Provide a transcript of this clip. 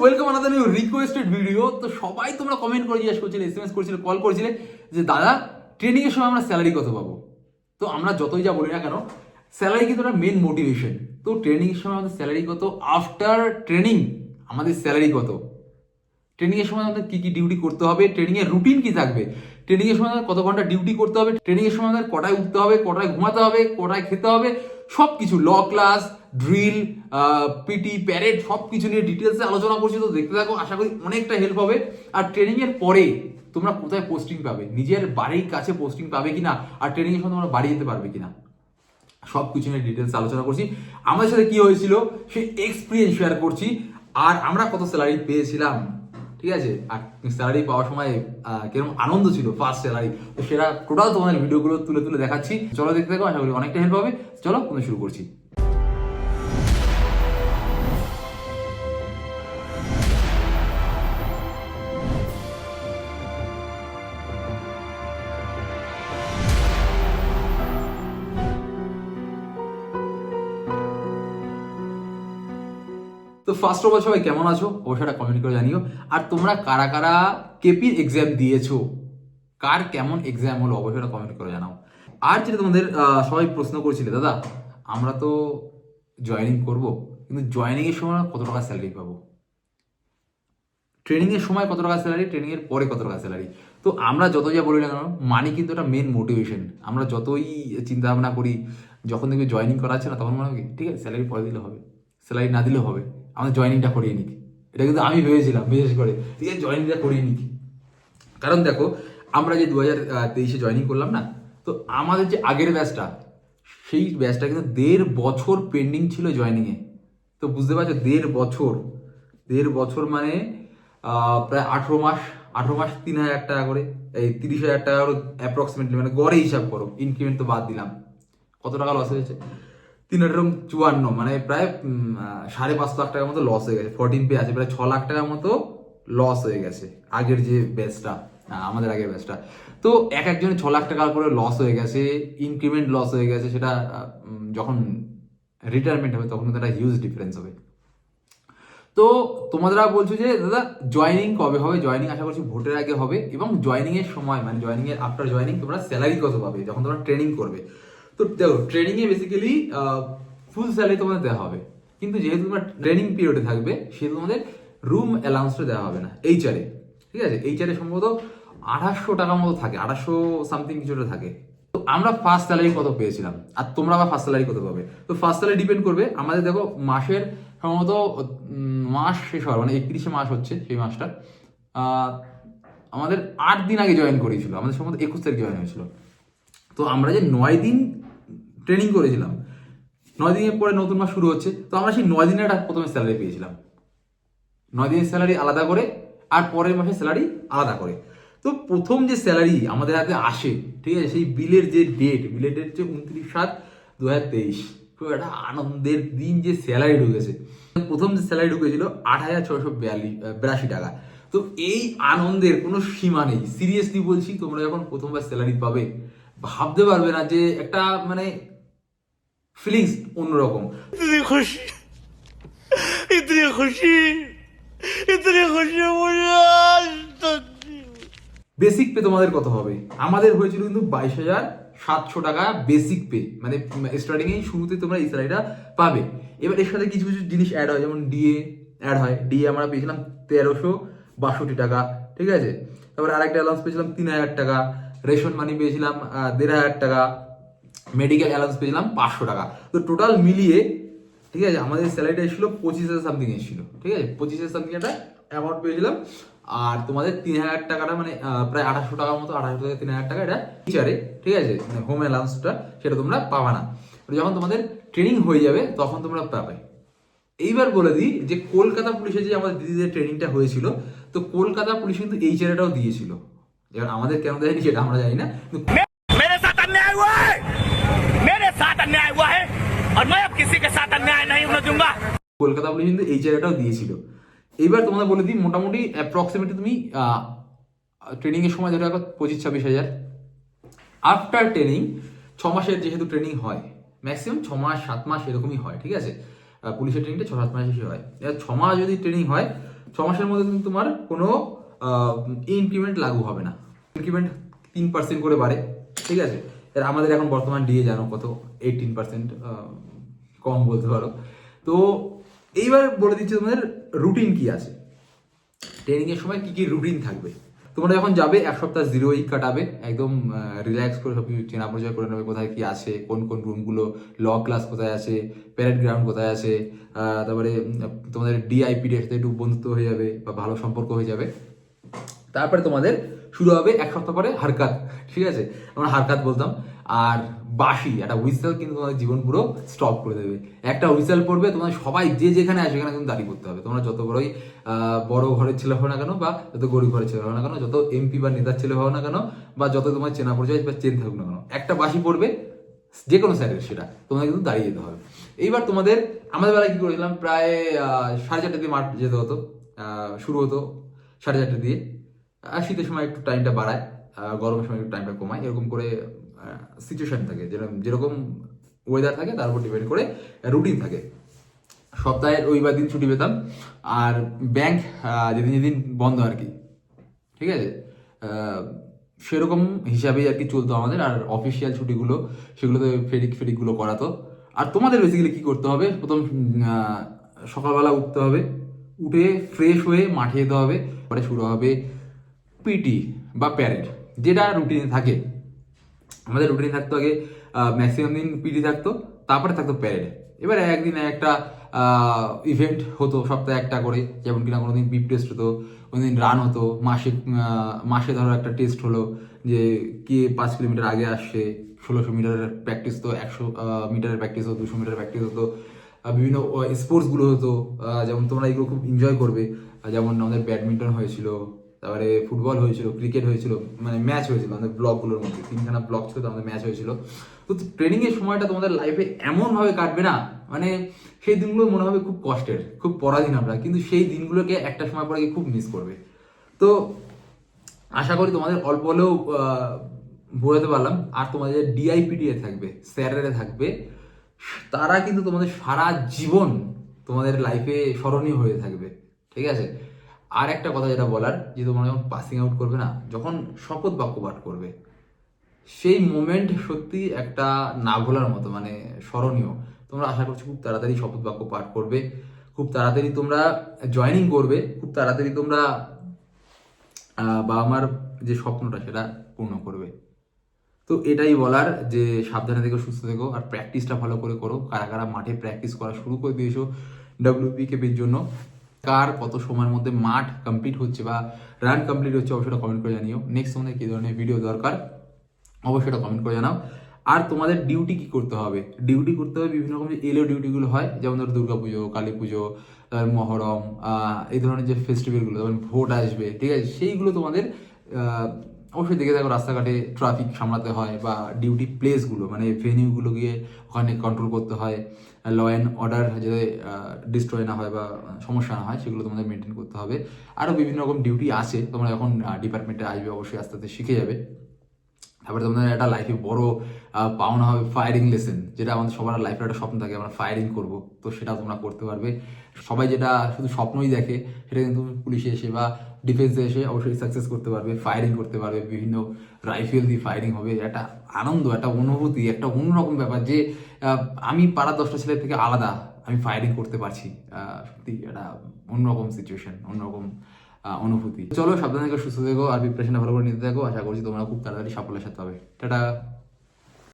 Welcome another new requested video তো সবাই তোমরা কমেন্ট করে জিজ্ঞেস করছিলে এসএমএস করছিলে কল করছিলে যে, দাদা ট্রেনিং এর সময় আমরা স্যালারি কত পাবো? তো আমরা যতই যা বলি না কেন স্যালারি কিন্তু একটা মেন মোটিভেশন তো ট্রেনিং এর সময় আমাদের স্যালারি কত? আফটার ট্রেনিং আমাদের স্যালারি কত? ট্রেনিং এর সময় আমাদের কি কি ডিউটি করতে হবে? ট্রেনিং এর রুটিন কি থাকবে? ট্রেনিং এর সময় কত ঘণ্টা ডিউটি করতে হবে? ট্রেনিং এর সময় আমাদের কটায় উঠতে হবে? কটায় ঘুমাতে হবে? কটায় খেতে হবে? সব কিছু law class drill PT parade সব কিছু নিয়ে ডিটেলসে আলোচনা করছি। তো দেখতে থাকো, আশা করি অনেকটা হেল্প হবে। আর ট্রেনিং এর পরে তোমরা কোথায় পোস্টিং পাবে? নিজের বাড়ির কাছে পোস্টিং পাবে কিনা? আর ট্রেনিং এর সময় তোমরা বাড়ি যেতে পারবে কিনা? সব কিছু নিয়ে ডিটেলস আলোচনা করছি। আমাদের সাথে কি হয়েছিল? সেই এক্সপিরিয়েন্স শেয়ার করছি। আর আমরা কত স্যালারি পেয়েছিলাম? ঠিক আছে? আর স্যালারি পাওয়ার সময় কীরকম আনন্দ ছিল ফার্স্ট স্যালারি তো সেটা টোটাল তোমাদের ভিডিওগুলো তুলে তুলে দেখাচ্ছি। চলো দেখতে থাকো, আশা করি অনেকটা হেল্প হবে। চলো তুমি শুরু করছি। তো ফার্স্ট অফ অল সবাই কেমন আছো? অবশ্যই একটা কমেন্ট করে জানিও। আর তোমরা কারা কারা কেপির এক্সাম দিয়েছ? কার কেমন এক্সাম হলো? অবশ্যই একটা কমেন্ট করে জানাও। আর যেটা তোমাদের সবাই প্রশ্ন করছিলে, দাদা, আমরা তো জয়েনিং করব, কিন্তু জয়েনিং এর সময় কত টাকা স্যালারি পাবো? ট্রেনিং এর সময় কত টাকা স্যালারি ট্রেনিং এর পরে কত টাকা স্যালারি তো আমরা যত যা বলি না কেন মানি কিন্তু একটা মেন মোটিভেশন আমরা যতই চিন্তা ভাবনা করি, যখন দেখবি জয়েনিং করা আছে না, তখন মনে হবে ঠিক আছে স্যালারি পরে দিলে হবে। স্যালারি না দিলেও হবে। আমাদের জয়েনিংটা করিয়ে নিক। এটা কিন্তু আমি ভেবেছিলাম, বিশেষ করে। ঠিক আছে জয়েনিংটা করিয়ে নিক। কারণ দেখো, আমরা যে দু হাজার তেইশে জয়েনিং করলাম না, তো আমাদের যে আগের ব্যাচটা সেই ব্যাচটা কিন্তু দেড় বছর পেন্ডিং ছিল জয়েনিংয়ে তো বুঝতে পারছ, দেড় বছর। দেড় বছর মানে প্রায় আঠেরো মাস আঠেরো মাস তিন হাজার টাকা করে। এই তিরিশ হাজার টাকা করে অ্যাপ্রক্সিমেটলি মানে গড়ে হিসাব করো। ইনক্রিমেন্ট তো বাদ দিলাম। কত টাকা লস হয়েছে? তিন হাজার চুয়ান্ন মানে প্রায় সাড়ে পাঁচ লাখ টাকার মতো লস হয়ে গেছে। ফোরটিন পে আছে, প্রায় ছ লাখ টাকার মতো লস হয়ে গেছে। আগের যে ব্যাচটা আমাদের আগের ব্যাচটা তো এক একজনের ছ লাখ টাকা করে লস হয়ে গেছে ইনক্রিমেন্ট লস হয়ে গেছে, সেটা যখন রিটায়ারমেন্ট হবে, তখন কিন্তু একটা হিউজ ডিফারেন্স হবে। তো তোমাদের বলছো যে, দাদা জয়েনিং কবে হবে? জয়েনিং আশা করছি ভোটের আগে হবে এবং জয়েনিং এর সময় মানে জয়েনিং এর আফটার জয়েনিং তোমরা স্যালারি কত পাবে? যখন তোমরা ট্রেনিং করবে। তো দেখো ট্রেনিংয়ে বেসিক্যালি ফুল স্যালারি তোমাদের দেওয়া হবে। কিন্তু যেহেতু তোমরা ট্রেনিং পিরিয়ডে থাকবে, সেহেতু তোমাদের রুম অ্যালাউন্সটা দেওয়া হবে না। এইচআরে ঠিক আছে? এইচআরে সম্ভবত আঠাশশো টাকার মতো থাকে, আঠাশশো সামথিং কিছুটা থাকে। তো আমরা ফার্স্ট স্যালারি কত পেয়েছিলাম? আর তোমরা আবার ফার্স্ট স্যালারি কত পাবে? তো ফার্স্ট স্যালারি ডিপেন্ড করবে, আমাদের দেখো মাসের সম্ভবত মাস শেষ হওয়ার মানে একত্রিশে মাস হচ্ছে সেই মাসটা। আমাদের আট দিন আগে জয়েন করেছিল, আমাদের সম্ভবত একুশ তারিখ জয়েন হয়েছিল। তো আমরা যে নয় দিন ট্রেনিং করেছিলাম। নয় দিনের পরে নতুন মাস শুরু হচ্ছে, তো আমরা সেই নয় দিনের প্রথমে স্যালারি পেয়েছিলাম। নয় দিনের স্যালারি আলাদা করে, আর পরের মাসের স্যালারি আলাদা করে। তো প্রথম যে স্যালারি আমাদের হাতে আসে, ঠিক আছে, সেই বিলের যে ডেট বিলের ডেট হচ্ছে উনত্রিশ সাত দু হাজার তেইশ। খুব একটা আনন্দের দিন যে স্যালারি ঢুকেছে। প্রথম যে স্যালারি ঢুকেছিল আট হাজার ছশো বিয়াল্লিশ বিরাশি টাকা। তো এই আনন্দের কোনো সীমা নেই। সিরিয়াসলি বলছি, তোমরা যখন প্রথমবার স্যালারি পাবে, ভাবতে পারবে না যে একটা মানে ফিলিংস অন্যরকম। খুশি। ইতনি খুশি। ইতনি খুশি বেসিক পে তোমাদের কত হবে? আমাদের হয়েছিল কিন্তু বাইশ হাজার সাতশো টাকা বেসিক পে মানে স্টার্টিংয়েই শুরুতে তোমরা এই স্যালারিটা পাবে। এবার এর সাথে কিছু কিছু জিনিস অ্যাড হয় যেমন ডিএ অ্যাড হয়। ডিএ আমরা পেয়েছিলাম তেরোশো বাষট্টি টাকা ঠিক আছে? তারপরে আরেকটা অ্যালাউন্স পেয়েছিলাম তিন হাজার টাকা। রেশন মানি পেয়েছিলাম দেড় হাজার টাকা। মেডিকেল অ্যালাউন্স পেয়েছিলাম পাঁচশো টাকা। তো টোটাল মিলিয়ে, ঠিক আছে, আমাদের স্যালারিটা এসেছিল পঁচিশ হাজার সামথিং এসেছিল, ঠিক আছে, পঁচিশ হাজার সামথিং একটা অ্যামাউন্ট পেয়েছিলাম আর তোমাদের তিন হাজার টাকাটা মানে প্রায় আঠাশশো টাকার মতো আঠাশশো থেকে তিন হাজার টাকা এটা টিচারে ঠিক আছে মানে হোম অ্যালাউন্সটা সেটা তোমরা পাবা না। যখন তোমাদের ট্রেনিং হয়ে যাবে, তখন তোমরা পাবে। এইবার বলে দিই যে কলকাতা পুলিশে যে আমাদের দিদিদের ট্রেনিংটা হয়েছিল, তো কলকাতা পুলিশ কিন্তু এই চেয়ারটাও দিয়েছিল। এবার আমাদের কেন দেয়নি সেটা আমরা জানি না। है और मैं अब किसी के साथ अन्याय नहीं होने दूंगा কলকাতা পুলিশ কিন্তু এই জায়গাটাও দিয়েছিল এইবার তোমাদের বলে দিই মোটামুটি অ্যাপ্রক্সিমেটলি তুমি ট্রেনিং এর সময় ধরে রাখো পঁচিশ ছাব্বিশ হাজার আফটার ট্রেনিং ছ মাসের যেহেতু ট্রেনিং হয় ম্যাক্সিমাম ছ মাস সাত মাস এরকমই হয় ঠিক আছে আহ, পুলিশের ট্রেনিংটা ছ সাত মাস বেশি হয় এবার ছ মাস যদি ট্রেনিং হয় ছ ছ মাসের মধ্যে কিন্তু তোমার কোনো ইনক্রিমেন্ট লাগু হবে না ইনক্রিমেন্ট তিন পার্সেন্ট করে বাড়ে ঠিক আছে এর আমাদের এখন বর্তমান ডিএ জানো কত? এইটিন পার্সেন্ট কম বলতে পারো। তো এইবার বলে দিচ্ছি তোমাদের রুটিন কি আছে? ট্রেনিং এর সময় কি কি রুটিন থাকবে? তোমরা যখন যাবে, এক সপ্তাহ জিরো উইক কাটাবে, একদম রিল্যাক্স করে সব কিছু চেনা পরিচয় করে নেবে কোথায় কি আছে, কোন কোন রুমগুলো ল ক্লাস কোথায় আছে প্যারেড গ্রাউন্ড কোথায় আছে তারপরে তোমাদের ডিআইপিডির সাথে একটু বন্ধুত্ব হয়ে যাবে বা ভালো সম্পর্ক হয়ে যাবে। তারপরে তোমাদের শুরু হবে এক সপ্তাহ পরে হারকাত, ঠিক আছে? আমরা হারকাত বলতাম। আর বাসি একটা হুইসেল কিন্তু তোমাদের জীবন পুরো স্টপ করে দেবে। একটা হুইসেল পড়বে তোমার সবাই যে যেখানে আসে সেখানে কিন্তু দাঁড়িয়ে করতে হবে। তোমরা যত বড়ই বড় ঘরের ছেলে হও না কেন, বা যত গরিব ঘরের ছেলে হও না কেন, যত এমপি বা নেতার ছেলে হও না কেন, বা যত তোমার চেনা পরিচয় বা চেন থাকুক না কেন, একটা বাসি পড়বে যে কোনো স্যারের সেটা, তোমাদের কিন্তু দাঁড়িয়ে যেতে হবে। এইবার তোমাদের, আমাদের বেলায় কি করেছিলাম? প্রায় সাড়ে চারটে দিয়ে মাঠ যেতে হতো শুরু হতো সাড়ে চারটে দিয়ে শীতের সময় একটু টাইমটা বাড়ায় গরমের সময় একটু টাইমটা কমায়, এরকম করে সিচুয়েশন থাকে। যেরকম যেরকম ওয়েদার থাকে, তার উপর ডিপেন্ড করে রুটিন থাকে। সপ্তাহের রবিবার দিন ছুটি পেতাম, আর ব্যাংক যেদিন যেদিন বন্ধ আর কি। ঠিক আছে? সেরকম হিসাবেই আর কি চলতো আমাদের, আর অফিসিয়াল ছুটিগুলো, সেগুলোতে ফেরিক ফেরিকগুলো করাতো। আর তোমাদের বেসিক্যালি কী করতে হবে? প্রথম সকালবেলা উঠতে হবে, উঠে ফ্রেশ হয়ে মাঠে যেতে হবে পরে শুরু হবে পিটি বা প্যারেড যেটা রুটিনে থাকে। আমাদের রুটিনে থাকতো আগে ম্যাক্সিমাম দিন পিটি থাকতো, তারপরে থাকতো প্যারেড এবারে একদিন একটা ইভেন্ট হতো, সপ্তাহে একটা করে, যেমন কিনা কোনোদিন বিপ টেস্ট হতো কোনো দিন রান হতো, মাসে মাসে ধরো একটা টেস্ট হলো, যে কে পাঁচ কিলোমিটার আগে আসছে, ষোলোশো মিটারের প্র্যাকটিস তো একশো মিটারের প্র্যাকটিস হতো, দুশো মিটারের প্র্যাকটিস হতো বিভিন্ন স্পোর্টসগুলো হতো যেমন তোমরা এগুলো খুব এনজয় করবে যেমন আমাদের ব্যাডমিন্টন হয়েছিল তারপরে ফুটবল হয়েছিল, ক্রিকেট হয়েছিল মানে ম্যাচ হয়েছিল, আমাদের ব্লকগুলোর মধ্যে, তিনখানা ব্লক ছিল তো আমাদের ম্যাচ হয়েছিল। তো ট্রেনিং এর সময়টা তোমাদের লাইফে এমন ভাবে কাটবে না মানে সেই দিনগুলো মনে হবে খুব কষ্টের, খুব পরাধীন আমরা, কিন্তু সেই দিনগুলোকে একটা সময় পরে খুব মিস করবে। তো আশা করি তোমাদের অল্প হলেও বোঝাতে পারলাম, আর তোমাদের ডিআইপিডিএ থাকবে, স্যারেরা থাকবে, তারা কিন্তু তোমাদের সারা জীবন তোমাদের লাইফে স্মরণীয় হয়ে থাকবে, ঠিক আছে? আর একটা কথা যেটা বলার যে তোমরা যখন পাসিং আউট করবে না যখন শপথ বাক্য পাঠ করবে সেই মোমেন্ট সত্যি একটা না ভোলার মতো মানে স্মরণীয়। তোমরা আশা করছি খুব তাড়াতাড়ি শপথ বাক্য পাঠ করবে খুব তাড়াতাড়ি তোমরা জয়েনিং করবে খুব তাড়াতাড়ি তোমরা আহ, বাবা মার যে স্বপ্নটা সেটা পূর্ণ করবে। তো এটাই বলার যে সাবধানে থেকো সুস্থ থেকো আর প্র্যাকটিসটা ভালো করে করো। কারা কারা মাঠে প্র্যাকটিস করা শুরু করে দিয়েছ ডাব্লিউপি কেপির জন্য। কার কত সময়ের মধ্যে মাঠ কমপ্লিট হচ্ছে বা রান কমপ্লিট হচ্ছে, অবশ্যই কমেন্ট করে জানিও। নেক্সট তোমাদের কী ধরনের ভিডিও দরকার, অবশ্যই কমেন্ট করে জানাও। আর তোমাদের ডিউটি কি করতে হবে? ডিউটি করতে হবে বিভিন্ন রকম যে এলো ডিউটিগুলো হয়, যেমন ধরো দুর্গা পুজো কালী পুজো মহরম এই ধরনের যে ফেস্টিভ্যালগুলো যেমন ভোট আসবে, ঠিক আছে? সেইগুলো তোমাদের অবশ্যই দেখে থাকো, রাস্তাঘাটে ট্রাফিক সামলাতে হয় বা ডিউটি প্লেসগুলো মানে ভেনিউগুলো গিয়ে ওখানে কন্ট্রোল করতে হয়। ল অ্যান্ড অর্ডার যাতে ডিস্ট্রয় না হয় বা সমস্যা না হয়, সেগুলো তোমাদের মেনটেন করতে হবে। আরও বিভিন্ন রকম ডিউটি আছে, তোমরা যখন ডিপার্টমেন্টে আসবে, অবশ্যই আস্তে আস্তে শিখে যাবে। তারপরে তোমাদের একটা লাইফে বড় পাওনা হবে ফায়ারিং লেসেন যেটা আমাদের সবার লাইফের একটা স্বপ্ন থাকে, আমরা ফায়ারিং করব। তো সেটা তোমরা করতে পারবে। সবাই যেটা শুধু স্বপ্নই দেখে, সেটা কিন্তু পুলিশে এসে বা ডিফেন্সে এসে অবশ্যই সাকসেস করতে পারবে ফায়ারিং করতে পারবে, বিভিন্ন রাইফেল দিয়ে ফায়ারিং হবে। একটা আনন্দ, একটা অনুভূতি, একটা অন্যরকম ব্যাপার যে আমি পাড়ার দশটা ছেলের থেকে আলাদা, আমি ফায়ারিং করতে পারছি। সত্যি, একটা অন্যরকম সিচুয়েশন অন্যরকম অনুভূতি। চলো, সাবধানে থেকো, সুস্থ থেকো, আর প্রিপারেশনটা ভালো করে নিতে থাকো। আশা করছি তোমরা খুব তাড়াতাড়ি সাফল্যের সাথে হবে টাটা।